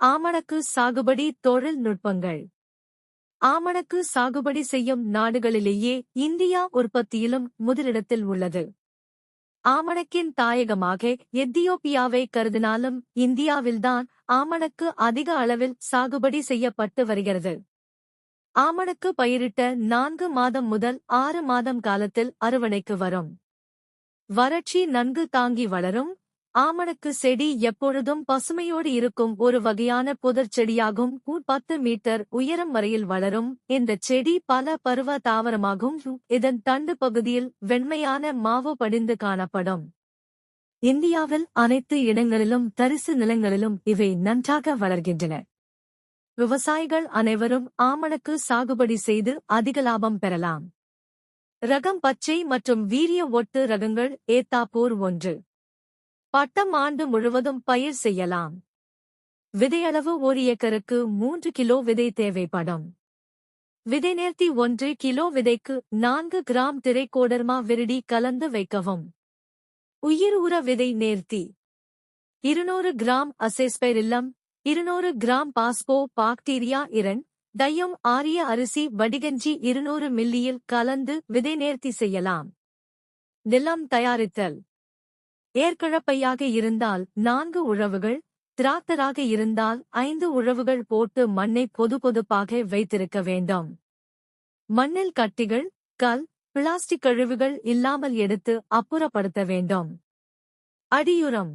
ஆமணக்கு சாகுபடி தொழில்நுட்பங்கள் ஆமணக்கு சாகுபடி செய்யும் நாடுகளிலேயே இந்தியா உற்பத்தியிலும் முதலிடத்தில் உள்ளது. ஆமணக்கின் தாயகமாக எத்தியோப்பியாவை கருதினாலும் இந்தியாவில்தான் ஆமணக்கு அதிக அளவில் சாகுபடி செய்யப்பட்டு வருகிறது. ஆமணக்கு பயிரிட்ட நான்கு மாதம் முதல் ஆறு மாதம் காலத்தில் அறுவடைக்கு வரும். வறட்சி நன்கு தாங்கி வளரும் ஆமணக்கு செடி எப்பொழுதும் பசுமையோடு இருக்கும் ஒரு வகையான புதர் செடியாகும். பத்து மீட்டர் உயரம் வரையில் வளரும். இந்த செடி பல பருவ தாவரமாகும். இதன் தண்டு பகுதியில் வெண்மையான மாவு படிந்து காணப்படும். இந்தியாவில் அனைத்து இடங்களிலும் தரிசு நிலங்களிலும் இவை நன்றாக வளர்கின்றன. விவசாயிகள் அனைவரும் ஆமணக்கு சாகுபடி செய்து அதிக லாபம் பெறலாம். ரகம் பச்சை மற்றும் வீரிய ஒட்டு ரகங்கள் ஏத்தாப்பூர் ஒன்று. பட்டம் ஆண்டு முழுவதும் பயிர் செய்யலாம். விதையளவு ஒரு ஏக்கருக்கு மூன்று கிலோ விதை தேவைப்படும் விதை நேர்த்தி ஒன்று கிலோ விதைக்கு நான்கு கிராம் திரைக்கோடர்மா விருடி கலந்து வைக்கவும். உயிர் உர விதை நேர்த்தி. இருநூறு கிராம் அசேஸ்பெரில்லம் இருநூறு கிராம் பாஸ்போ பாக்டீரியா இரண் டையம் ஆரிய அரிசி வடிகஞ்சி இருநூறு மில்லியில் கலந்து விதை நேர்த்தி செய்யலாம். நிலம் தயாரித்தல். ஏற்கழப்பையாக இருந்தால் நான்கு உழவுகள் திராத்தராக இருந்தால் ஐந்து உழவுகள் போட்டு மண்ணை பொது பொதுப்பாக வைத்திருக்க வேண்டும். மண்ணில் கட்டிகள் கல் பிளாஸ்டிக் கழிவுகள் இல்லாமல் எடுத்து அப்புறப்படுத்த வேண்டும். அடியுரம்.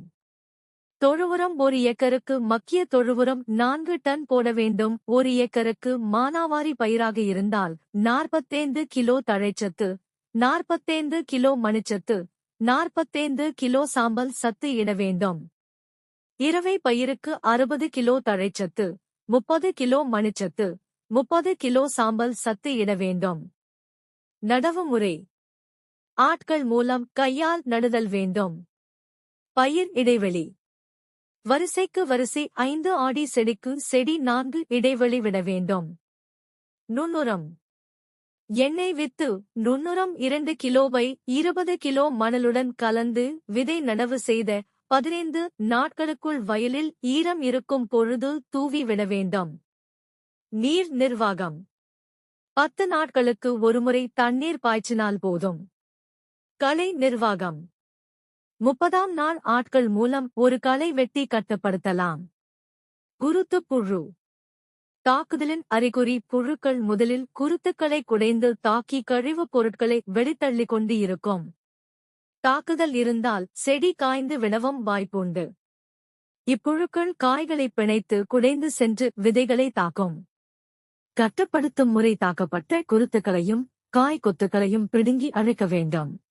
தொழுவுரம் ஒரு ஏக்கருக்கு மக்கிய தொழுவுரம் நான்கு டன் போட வேண்டும். ஒரு ஏக்கருக்கு மானாவாரி பயிராக இருந்தால் நாற்பத்தைந்து கிலோ தழைச்சத்து நாற்பத்தைந்து கிலோ மணிச்சத்து நாற்பத்தைந்து கிலோ சாம்பல் சத்து இட வேண்டும். இரவை பயிருக்கு அறுபது கிலோ தழைச்சத்து முப்பது கிலோ மணிச்சத்து முப்பது கிலோ சாம்பல் சத்து இட வேண்டும். நடவு முறை. ஆட்கள் மூலம் கையால் நடுதல் வேண்டும். பயிர் இடைவெளி. வரிசைக்கு வரிசை ஐந்து ஆடி செடிக்கு செடி நான்கு இடைவெளி விட வேண்டும். நுண்ணுரம். எண்ணெய் வித்து நுண்ணுரம் இரண்டு கிலோவை இருபது கிலோ மணலுடன் கலந்து விதை நடவு செய்த பதினைந்து நாட்களுக்குள் வயலில் ஈரம் இருக்கும் பொழுது தூவி விட வேண்டும். நீர் நிர்வாகம். பத்து நாட்களுக்கு ஒருமுறை தண்ணீர் பாய்ச்சினால் போதும். கலை நிர்வாகம். முப்பதாம் நாள் ஆட்கள் மூலம் ஒரு களை வெட்டி கட்டுப்படுத்தலாம். குருத்துப்புழு தாக்குதலின் அறிகுறி புழுக்கள் முதலில் குருத்துக்களை குடைந்து தாக்கி கழிவுப் பொருட்களை வெளித்தள்ளிக் கொண்டு இருக்கும். தாக்குதல் இருந்தால் செடி காய்ந்து விழவும் வாய்ப்புண்டு. இப்புழுக்கள் காய்களை பிணைத்து குடைந்து சென்று விதைகளை தாக்கும். கட்டுப்படுத்தும் முறை தாக்கப்பட்ட குருத்துக்களையும் காய் கொத்துக்களையும் பிடுங்கி அழைக்க வேண்டும்.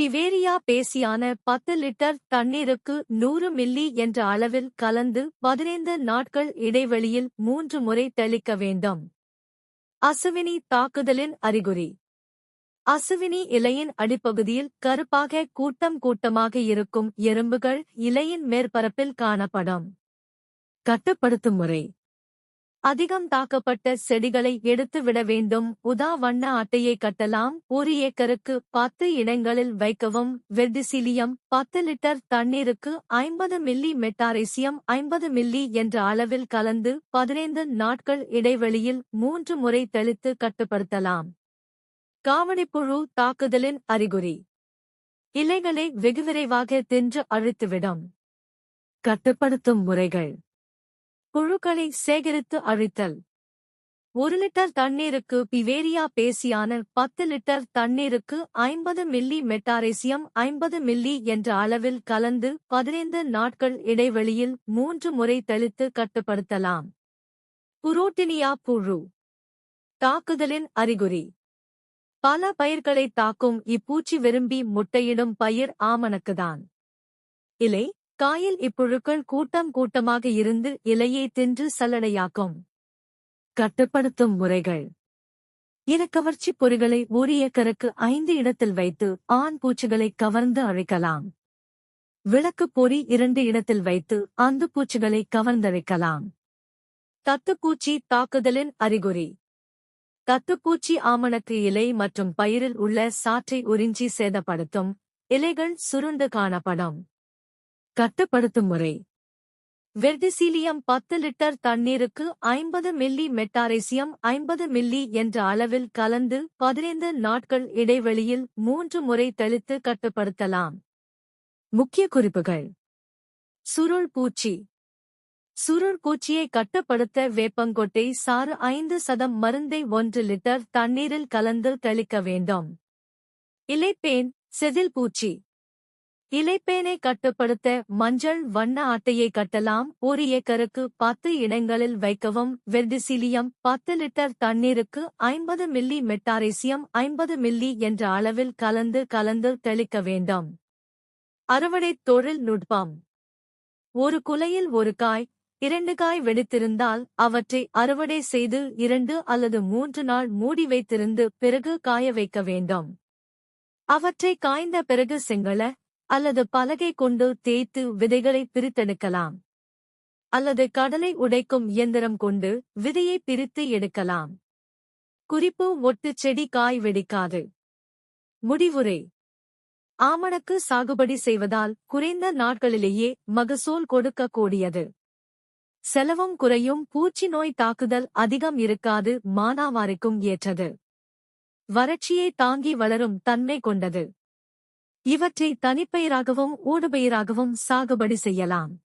பிவேரியா பேசியான பத்து லிட்டர் தண்ணீருக்கு நூறு மில்லி என்ற அளவில் கலந்து பதினைந்து நாட்கள் இடைவெளியில் மூன்று முறை தெளிக்க வேண்டும். அசுவினி தாக்குதலின் அறிகுறி. அசுவினி இலையின் அடிப்பகுதியில் கருப்பாக கூட்டம் கூட்டமாக இருக்கும் எறும்புகள் இலையின் மேற்பரப்பில் காணப்படும். கட்டுப்படுத்தும் முறை. அதிகம் தாக்கப்பட்ட செடிகளை எடுத்துவிட வேண்டும். உதா வண்ண அட்டையை கட்டலாம். ஒரு ஏக்கருக்கு பத்து இடங்களில் வைக்கவும். வெர்டிசிலியம் பத்து லிட்டர் தண்ணீருக்கு ஐம்பது மில்லி மெட்டாரேசியம் ஐம்பது மில்லி என்ற அளவில் கலந்து பதினைந்து நாட்கள் இடைவெளியில் மூன்று முறை தெளித்து கட்டுப்படுத்தலாம். காவணிப்புழு தாக்குதலின் அறிகுறி. இலைகளை வெகுவிரைவாக தின்று அழித்துவிடும். கட்டுப்படுத்தும் முறைகள். புழுக்களை சேகரித்து அழித்தல். ஒரு லிட்டர் தண்ணீருக்கு பிவேரியா பேசியான பத்து லிட்டர் தண்ணீருக்கு ஐம்பது மில்லி மெட்டாரேசியம் ஐம்பது மில்லி என்ற அளவில் கலந்து பதினைந்து நாட்கள் இடைவெளியில் மூன்று முறை தெளித்து கட்டுப்படுத்தலாம். புரோட்டினியா புழு. தாக்குதலின் அறிகுறி. பல பயிர்களை தாக்கும் இப்பூச்சி விரும்பி முட்டையிடும் பயிர் ஆமணக்குதான். இலை காயில் இப்புழுக்கள் கூட்டம் கூட்டமாக இருந்து இலையை தின்று சல்லடையாக்கும். கட்டுப்படுத்தும் முறைகள். இனக்கவர்ச்சி பொறிகளை ஒரு ஏக்கருக்கு ஐந்து இடத்தில் வைத்து ஆண் பூச்சிகளை கவர்ந்து அழைக்கலாம். விளக்கு பொறி இரண்டு இடத்தில் வைத்து அந்து பூச்சிகளை கவர்ந்தழைக்கலாம். தத்துப்பூச்சி தாக்குதலின் அறிகுறி. தத்துப்பூச்சி ஆமணக்கு இலை மற்றும் பயிரில் உள்ள சாற்றை உறிஞ்சி சேதப்படுத்தும் இலைகள் சுருண்டு காணப்படும். கட்டுப்படுத்தும் முறை. வெர்டிசீலியம் பத்து லிட்டர் தண்ணீருக்கு ஐம்பது மில்லி மெட்டாரேசியம் ஐம்பது மில்லி என்ற அளவில் கலந்து பதினைந்து நாட்கள் இடைவெளியில் மூன்று முறை தெளித்து கட்டுப்படுத்தலாம். முக்கிய குறிப்புகள். சுருள் பூச்சி. சுருள் பூச்சியை கட்டுப்படுத்த வேப்பங்கொட்டை சாறு ஐந்து சதம் மருந்தை ஒன்று லிட்டர் தண்ணீரில் கலந்து தெளிக்க வேண்டும். இலைப்பேன் செதில் பூச்சி. இலைப்பேனை கட்டுப்படுத்த மஞ்சள் வண்ண அட்டையை கட்டலாம். ஒரு ஏக்கருக்கு பத்து இடங்களில் வைக்கவும். வெர்டிசிலியம் பத்து லிட்டர் தண்ணீருக்கு ஐம்பது மில்லி மெட்டாரேசியம் ஐம்பது மில்லி என்ற அளவில் கலந்து கலந்து தெளிக்க வேண்டும். அறுவடை தொழில் நுட்பம். ஒரு குலையில் ஒரு காய் இரண்டு காய் வெடித்திருந்தால் அவற்றை அறுவடை செய்து இரண்டு அல்லது மூன்று நாள் மூடி வைத்திருந்து பிறகு காய வைக்க வேண்டும். அவற்றை காய்ந்த பிறகு செங்கல அல்லது பலகை கொண்டு தேய்த்து விதைகளை பிரித்தெடுக்கலாம். அல்லது கடலை உடைக்கும் இயந்திரம் கொண்டு விதையை பிரித்து எடுக்கலாம். குறிப்பு ஒட்டு செடி காய் வெடிக்காது. முடிவுரை. ஆமணக்கு சாகுபடி செய்வதால் குறைந்த நாட்களிலேயே மகசூல் கொடுக்கக்கூடியது. செலவும் குறையும் பூச்சி நோய் தாக்குதல் அதிகம் இருக்காது மானாவாரிக்கும் ஏற்றது. வறட்சியை தாங்கி வளரும் தன்மை கொண்டது. இவற்றை தனிப்பயிராகவும் ஊடுபயிராகவும் சாகுபடி செய்யலாம்.